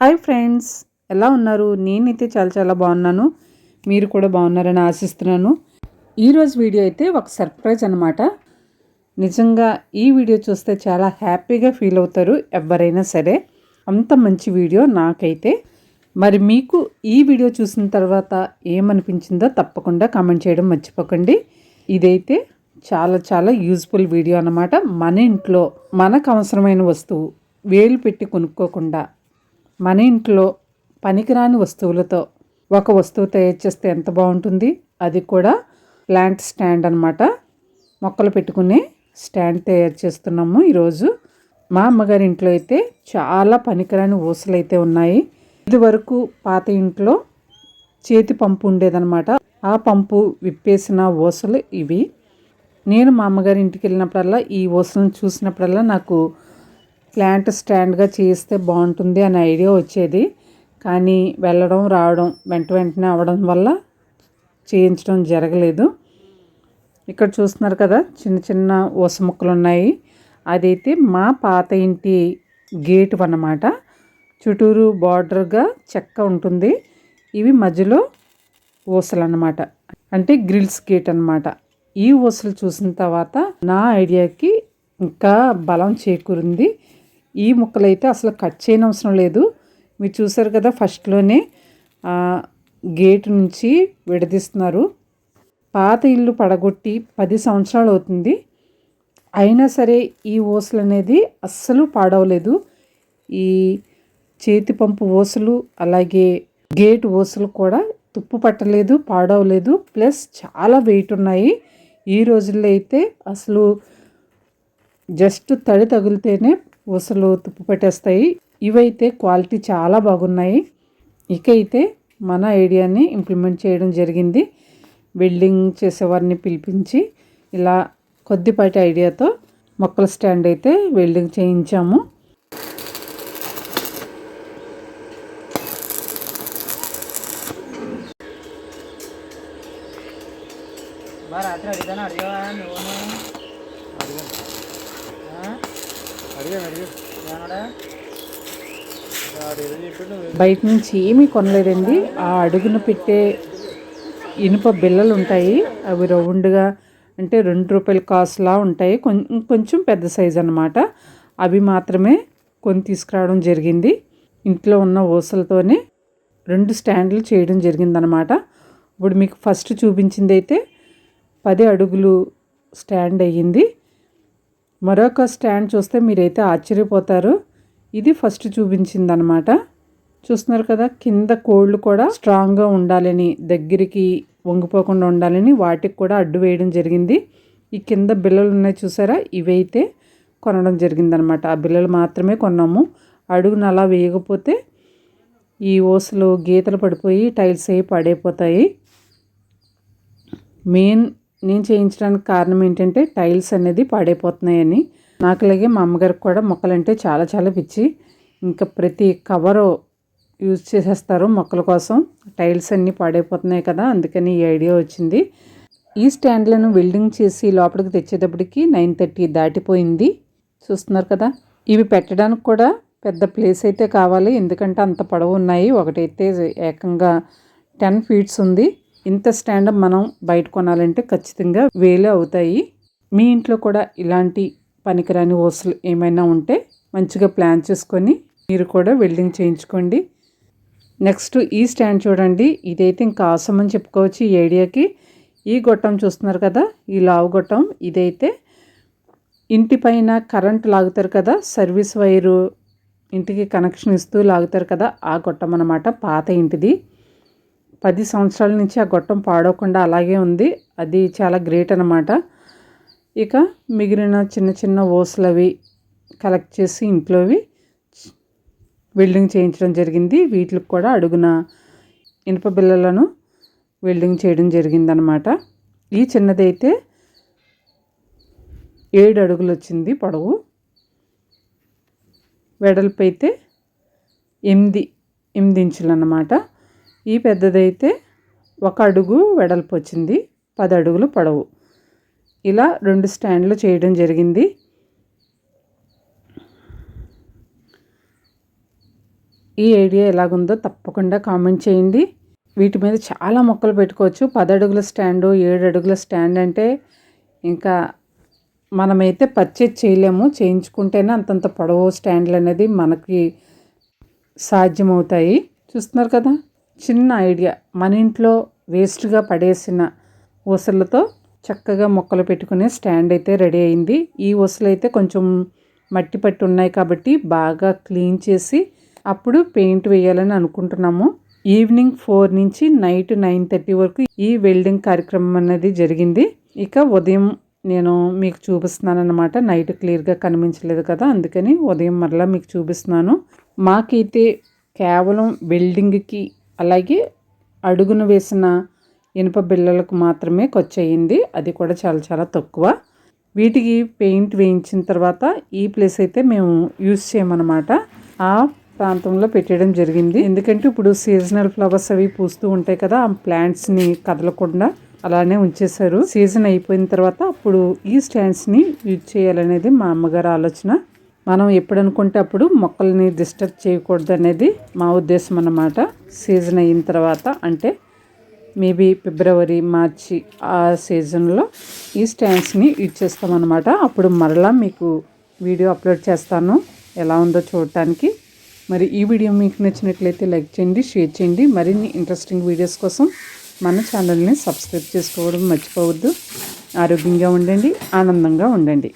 Hi friends ఎలా ఉన్నారు? నేనైతే చాలా చాలా బాగున్నాను. మీరు కూడా బాగున్నారని ఆశిస్తున్నాను. ఈరోజు వీడియో అయితే ఒక సర్ప్రైజ్ అనమాట నిజంగా ఈ వీడియో చూస్తే చాలా హ్యాపీగా ఫీల్ అవుతారు ఎవరైనా సరే. అంత మంచి వీడియో నాకైతే. మరి మీకు ఈ వీడియో చూసిన తర్వాత ఏమనిపించిందో తప్పకుండా కామెంట్ చేయడం మర్చిపోకండి. ఇదైతే చాలా చాలా యూజ్ఫుల్ వీడియో అనమాట మన ఇంట్లో మనకు అవసరమైన వస్తువు వేలు పెట్టి కొనుక్కోకుండా మన ఇంట్లో పనికిరాని వస్తువులతో ఒక వస్తువు తయారు చేస్తే ఎంత బాగుంటుంది? అది కూడా ప్లాంట్ స్టాండ్ అనమాట మొక్కలు పెట్టుకునే స్టాండ్ తయారు చేస్తున్నాము ఈరోజు. మా అమ్మగారి ఇంట్లో అయితే చాలా పనికిరాని ఊసలు అయితే ఉన్నాయి. ఇదివరకు పాత ఇంట్లో చేతి పంపు ఉండేదనమాట ఆ పంపు విప్పేసిన ఊసలు ఇవి. నేను మా అమ్మగారి ఇంటికి వెళ్ళినప్పుడల్లా ఈ ఊసలను చూసినప్పుడల్లా నాకు ప్లాంట్ స్టాండ్గా చేస్తే బాగుంటుంది అనే ఐడియా వచ్చేది. కానీ వెళ్ళడం రావడం వెంట వెంటనే అవ్వడం వల్ల చేయించడం జరగలేదు. ఇక్కడ చూస్తున్నారు కదా చిన్న చిన్న ఊస ముక్కలు ఉన్నాయి. అదైతే మా పాత ఇంటి గేటు అన్నమాట. చుట్టూరు బార్డర్గా చెక్క ఉంటుంది. ఇవి మధ్యలో ఊసలు అన్నమాట. అంటే గ్రిల్స్ గేట్ అనమాట ఈ ఊసలు చూసిన తర్వాత నా ఐడియాకి ఇంకా బలం చేకూరింది. ఈ ముక్కలైతే అసలు కట్ చేయని అవసరం లేదు. మీరు చూసారు కదా ఫస్ట్లోనే గేట్ నుంచి విడదీస్తున్నారు. పాత ఇల్లు పడగొట్టి పది సంవత్సరాలు అవుతుంది. అయినా సరే ఈ ఓసులు అనేది అస్సలు పాడవలేదు. ఈ చేతి పంపు ఓసులు అలాగే గేట్ ఓసులు కూడా తుప్పు పట్టలేదు పాడవలేదు. ప్లస్ చాలా వెయిట్ ఉన్నాయి. ఈ రోజుల్లో అయితే అసలు జస్ట్ తడి తగిలితేనే ఊసలు తుప్పు పెట్టేస్తాయి. ఇవైతే క్వాలిటీ చాలా బాగున్నాయి. ఇక అయితే మన ఐడియాని ఇంప్లిమెంట్ చేయడం జరిగింది. వెల్డింగ్ చేసేవారిని పిలిపించి ఇలా కొద్దిపాటి ఐడియాతో మొక్కల స్టాండ్ అయితే వెల్డింగ్ చేయించాము. బయట నుంచి ఏమీ కొనలేదండి. ఆ అడుగున పెట్టే ఇనుప బిల్లలు ఉంటాయి. అవి రౌండ్గా అంటే రెండు రూపాయల కాస్ట్లా ఉంటాయి. కొంచెం పెద్ద సైజ్ అనమాట అవి మాత్రమే కొని తీసుకురావడం జరిగింది. ఇంట్లో ఉన్న ఊసలతోనే రెండు స్టాండ్లు చేయడం జరిగిందనమాట ఇప్పుడు మీకు ఫస్ట్ చూపించింది అయితే పది అడుగులు స్టాండ్ అయ్యింది. మరొక స్టాండ్ చూస్తే మీరైతే ఆశ్చర్యపోతారు. ఇది ఫస్ట్ చూపించింది అనమాట చూస్తున్నారు కదా కింద కోళ్ళు కూడా స్ట్రాంగ్గా ఉండాలని దగ్గరికి వంగిపోకుండా ఉండాలని వాటికి కూడా అడ్డు వేయడం జరిగింది. ఈ కింద బిల్లలు ఉన్నాయి చూసారా? ఇవైతే కొనడం జరిగిందనమాట ఆ బిల్లలు మాత్రమే కొన్నాము. అడుగున అలా వేయకపోతే ఈ ఓసలు గీతలు పడిపోయి టైల్స్ అవి పడైపోతాయి. మెయిన్ నేను చేయించడానికి కారణం ఏంటంటే టైల్స్ అనేది పాడైపోతున్నాయని. నాకు అలాగే మా అమ్మగారికి కూడా మొక్కలంటే చాలా చాలా పిచ్చి. ఇంకా ప్రతి కవరు యూజ్ చేసేస్తారు మొక్కల కోసం. టైల్స్ అన్నీ పాడైపోతున్నాయి కదా అందుకని ఈ ఐడియా వచ్చింది. ఈ స్టాండ్లను వెల్డింగ్ చేసి లోపలికి తెచ్చేటప్పటికి నైన్ థర్టీ దాటిపోయింది. చూస్తున్నారు కదా ఇవి పెట్టడానికి కూడా పెద్ద ప్లేస్ అయితే కావాలి. ఎందుకంటే అంత పొడవు ఉన్నాయి. ఒకటైతే ఏకంగా టెన్ ఫీట్స్ ఉంది. ఇంత స్టాండ్ మనం బయట కొనాలంటే ఖచ్చితంగా వేలే అవుతాయి. మీ ఇంట్లో కూడా ఇలాంటి పనికిరాని ఓసులు ఏమైనా ఉంటే మంచిగా ప్లాన్ చేసుకొని మీరు కూడా వెల్డింగ్ చేయించుకోండి. నెక్స్ట్ ఈ స్టాండ్ చూడండి. ఇదైతే ఇంకా ఆసం అని చెప్పుకోవచ్చు ఈ ఏరియాకి ఈ గొట్టం చూస్తున్నారు కదా? ఈ లావు గొట్టం. ఇదైతే ఇంటి పైన కరెంట్ లాగుతారు కదా? సర్వీస్ వైరు ఇంటికి కనెక్షన్ ఇస్తూ లాగుతారు కదా? ఆ గొట్టం అనమాట పాత ఇంటిది. పది సంవత్సరాల నుంచి ఆ గొట్టం పాడవకుండా అలాగే ఉంది. అది చాలా గ్రేట్ అనమాట ఇక మిగిలిన చిన్న చిన్న ఓసులవి కలెక్ట్ చేసి ఇంట్లోవి వెల్డింగ్ చేయించడం జరిగింది. వీటికి కూడా అడుగున ఇనుప బిళ్ళలను వెల్డింగ్ చేయడం జరిగిందనమాట ఈ చిన్నదైతే ఏడు అడుగులు వచ్చింది పొడవు. వెడల్పు అయితే ఎనిమిది ఎనిమిది ఇంచులు అన్నమాట. ఈ పెద్దదైతే ఒక అడుగు వెడల్పు వచ్చింది పది అడుగులు పొడవు. ఇలా రెండు స్టాండ్లు చేయడం జరిగింది. ఈ ఐడియా ఎలాగుందో తప్పకుండా కామెంట్ చేయండి. వీటి మీద చాలా మొక్కలు పెట్టుకోవచ్చు. పది అడుగుల స్టాండు ఏడు అడుగుల స్టాండ్ అంటే ఇంకా మనమైతే పర్చేజ్ చేయలేము. చేయించుకుంటేనే అంతంత పొడవు స్టాండ్లు అనేది మనకి సాధ్యమవుతాయి. చూస్తున్నారు కదా? చిన్న ఐడియా. మన ఇంట్లో వేస్ట్గా పడేసిన ఊసలతో చక్కగా మొక్కలు పెట్టుకునే స్టాండ్ అయితే రెడీ అయింది. ఈ ఊసలు అయితే కొంచెం మట్టి పట్టి ఉన్నాయి కాబట్టి బాగా క్లీన్ చేసి అప్పుడు పెయింట్ వేయాలని అనుకుంటున్నాము. ఈవినింగ్ ఫోర్ నుంచి నైట్ నైన్ థర్టీ వరకు ఈ వెల్డింగ్ కార్యక్రమం అనేది జరిగింది. ఇక ఉదయం నేను మీకు చూపిస్తున్నాను అనమాట నైట్ క్లియర్గా కనిపించలేదు కదా అందుకని ఉదయం మరలా మీకు చూపిస్తున్నాను. మాకైతే కేవలం వెల్డింగ్కి అలాగే అడుగున వేసిన ఇనుప బిళ్ళలకు మాత్రమే ఖర్చు అయ్యింది అది కూడా చాలా చాలా తక్కువ. వీటికి పెయింట్ వేయించిన తర్వాత ఈ ప్లేస్ అయితే మేము యూజ్ చేయమన్నమాట. ఆ ప్రాంతంలో పెట్టడం జరిగింది. ఎందుకంటే ఇప్పుడు సీజనల్ ఫ్లవర్స్ అవి పూస్తూ ఉంటాయి కదా ఆ ప్లాంట్స్ని కదలకుండా అలానే ఉంచేశారు. సీజన్ అయిపోయిన తర్వాత అప్పుడు ఈ స్టాండ్స్ని యూజ్ చేయాలనేది మా అమ్మగారు ఆలోచన. మనం ఎప్పుడు అనుకుంటే అప్పుడు మొక్కల్ని డిస్టర్బ్ చేయకూడదు అనేది మా ఉద్దేశం అన్నమాట. సీజన్ అయిన తర్వాత అంటే మేబీ ఫిబ్రవరి మార్చి ఆ సీజన్లో ఈ స్టాండ్స్ని యూజ్ చేస్తామన్నమాట. అప్పుడు మరలా మీకు వీడియో అప్లోడ్ చేస్తాను. ఎలా ఉందో చూడటానికి. మరి ఈ వీడియో మీకు నచ్చినట్లయితే లైక్ చేయండి షేర్ చేయండి. మరిన్ని ఇంట్రెస్టింగ్ వీడియోస్ కోసం మన ఛానల్ని సబ్స్క్రైబ్ చేసుకోవడం మర్చిపోవద్దు. ఆరోగ్యంగా ఉండండి ఆనందంగా ఉండండి.